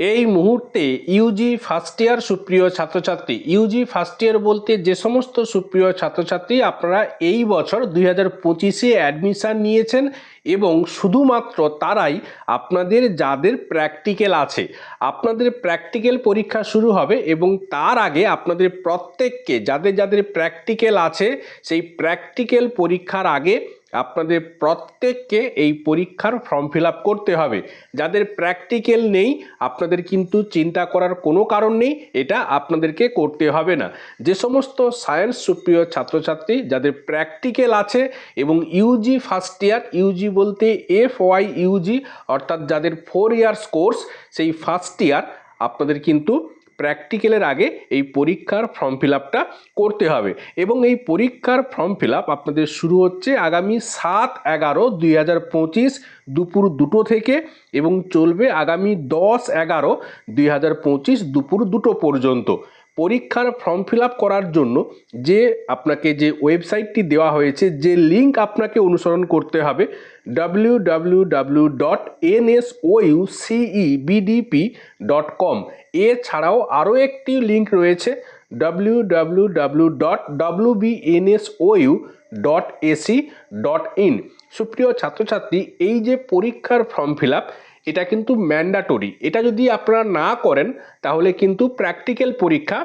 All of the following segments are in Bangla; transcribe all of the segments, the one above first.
এই মুহূর্তে ইউজি ফার্স্ট ইয়ার সুপ্রিয় ছাত্রছাত্রী ইউজি ফার্স্ট ইয়ার বলতে যে সমস্ত সুপ্রিয় ছাত্রছাত্রী আপনারা এই বছর দুই হাজার পঁচিশে অ্যাডমিশান নিয়েছেন এবং শুধুমাত্র তারাই আপনাদের যাদের প্র্যাকটিক্যাল আছে, আপনাদের প্র্যাকটিক্যাল পরীক্ষা শুরু হবে এবং তার আগে আপনাদের প্রত্যেককে যাদের যাদের প্র্যাকটিক্যাল আছে, সেই প্র্যাকটিক্যাল পরীক্ষার আগে আপনাদের প্রত্যেককে এই পরীক্ষার ফর্ম ফিল করতে হবে। যাদের প্র্যাকটিক্যাল নেই, আপনাদের কিন্তু চিন্তা করার কোনো কারণ নেই, এটা আপনাদেরকে করতে হবে না। যে সমস্ত সায়েন্স সুপ্রিয় ছাত্রছাত্রী, যাদের প্র্যাকটিক্যাল আছে এবং ইউজি ফার্স্ট ইয়ার ইউজি বলতে এফ ওয়াই ইউজি অর্থাৎ যাদের ফোর ইয়ার্স কোর্স সেই ফার্স্ট ইয়ার আপনাদের কিন্তু প্র্যাকটিক্যালের আগে এই পরীক্ষার ফর্ম ফিল আপটা করতে হবে। এবং এই পরীক্ষার ফর্ম ফিল আপ আপনাদের শুরু হচ্ছে আগামী সাত এগারো দুই হাজার পঁচিশ দুপুর দুটো থেকে এবং চলবে আগামী দশ এগারো দুই হাজার পঁচিশ দুপুর দুটো পর্যন্ত। পরীক্ষার ফর্ম ফিল করার জন্য যে আপনাকে যে ওয়েবসাইটটি দেওয়া হয়েছে, যে লিঙ্ক আপনাকে অনুসরণ করতে হবে W W W dot dot com এছাড়াও আরও একটি লিঙ্ক রয়েছে W W W dot dot AC dot in সুপ্রিয় ছাত্রছাত্রী, এই যে পরীক্ষার ফর্ম ফিল এটা কিন্তু ম্যান্ডাটরি এটা যদি আপনারা না করেন তাহলে কিন্তু প্র্যাকটিক্যাল পরীক্ষা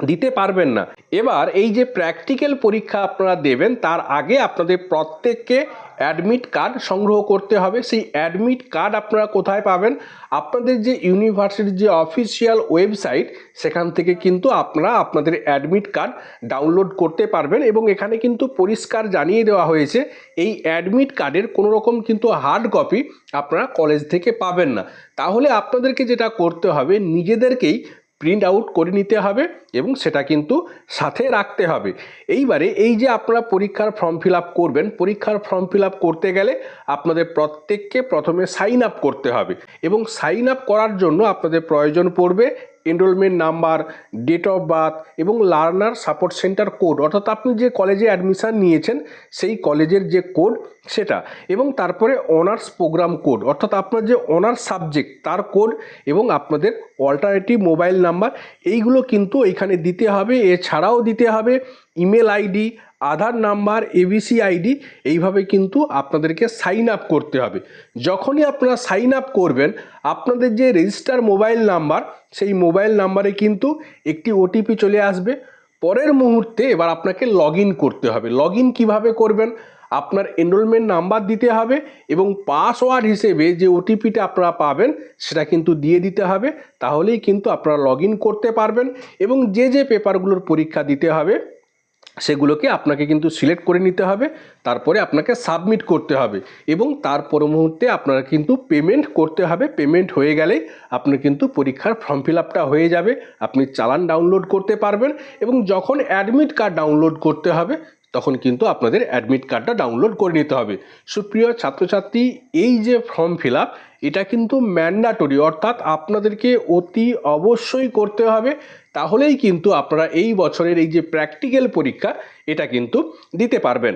দিতে পারবেন না। এবার এই যে প্র্যাকটিক্যাল পরীক্ষা আপনারা দেবেন, তার আগে আপনাদের প্রত্যেককে অ্যাডমিট কার্ড সংগ্রহ করতে হবে। সেই অ্যাডমিট কার্ড আপনারা কোথায় পাবেন? আপনাদের যে ইউনিভার্সিটির যে অফিসিয়াল ওয়েবসাইট সেখান থেকে কিন্তু আপনারা আপনাদের অ্যাডমিট কার্ড ডাউনলোড করতে পারবেন এবং এখানে কিন্তু পরিষ্কার জানিয়ে দেওয়া হয়েছে, এই অ্যাডমিট কার্ডের কোনো রকম কিন্তু হার্ড কপি আপনারা কলেজ থেকে পাবেন না। তাহলে আপনাদেরকে যেটা করতে হবে, নিজেদেরকেই প্রিন্ট আউট করে নিতে হবে এবং সেটা কিন্তু সাথে রাখতে হবে। এইবারে এই যে আপনারা পরীক্ষার ফর্ম ফিল আপ করবেন, পরীক্ষার ফর্ম ফিল আপ করতে গেলে আপনাদের প্রত্যেককে প্রথমে সাইন আপ করতে হবে এবং সাইন আপ করার জন্য আপনাদের প্রয়োজন পড়বে enrolment number date of birth এবং লার্নার সাপোর্ট সেন্টার কোড অর্থাৎ আপনি যে কলেজে অ্যাডমিশান নিয়েছেন, সেই কলেজের যে কোড সেটা। এবং তারপরে অনার্স প্রোগ্রাম কোড অর্থাৎ আপনার যে অনার্স সাবজেক্ট তার কোড এবং আপনাদের অল্টারনেটিভ মোবাইল নাম্বার এইগুলো কিন্তু এখানে দিতে হবে। এছাড়াও দিতে হবে। Email ID, Aadhaar number, ABC ID, এইভাবে কিন্তু আপনাদেরকে সাইন আপ করতে হবে। যখনই আপনারা সাইন আপ করবেন, আপনাদের যে রেজিস্টার মোবাইল নাম্বার, সেই মোবাইল নাম্বারে কিন্তু একটি ওটিপি চলে আসবে। পরের মুহূর্তে এবার আপনাকে লগ করতে হবে। লগ ইন কীভাবে করবেন? আপনার এনরোলমেন্ট নাম্বার দিতে হবে এবং পাসওয়ার্ড হিসেবে যে ওটিপিটা আপনারা পাবেন, সেটা কিন্তু দিয়ে দিতে হবে। তাহলেই কিন্তু আপনারা লগ করতে পারবেন এবং যে যে পেপারগুলোর পরীক্ষা দিতে হবে সেগুলোকে আপনাকে কিন্তু সিলেক্ট করে নিতে হবে, তারপরে আপনাকে সাবমিট করতে হবে এবং তার পর মুহূর্তে আপনার কিন্তু পেমেন্ট করতে হবে। পেমেন্ট হয়ে গেলে আপনার কিন্তু পরীক্ষার ফর্ম ফিল আপটা হয়ে যাবে, আপনি চালান ডাউনলোড করতে পারবেন এবং যখন অ্যাডমিট কার্ড ডাউনলোড করতে হবে তখন কিন্তু আপনাদের অ্যাডমিট কার্ডটা ডাউনলোড করে নিতে হবে। সুপ্রিয় ছাত্রছাত্রী, এই যে ফর্ম ফিল এটা কিন্তু ম্যান্ডাটরি অর্থাৎ আপনাদেরকে অতি অবশ্যই করতে হবে। তাহলেই কিন্তু আপনারা এই বছরের এই যে প্র্যাকটিক্যাল পরীক্ষা, এটা কিন্তু দিতে পারবেন।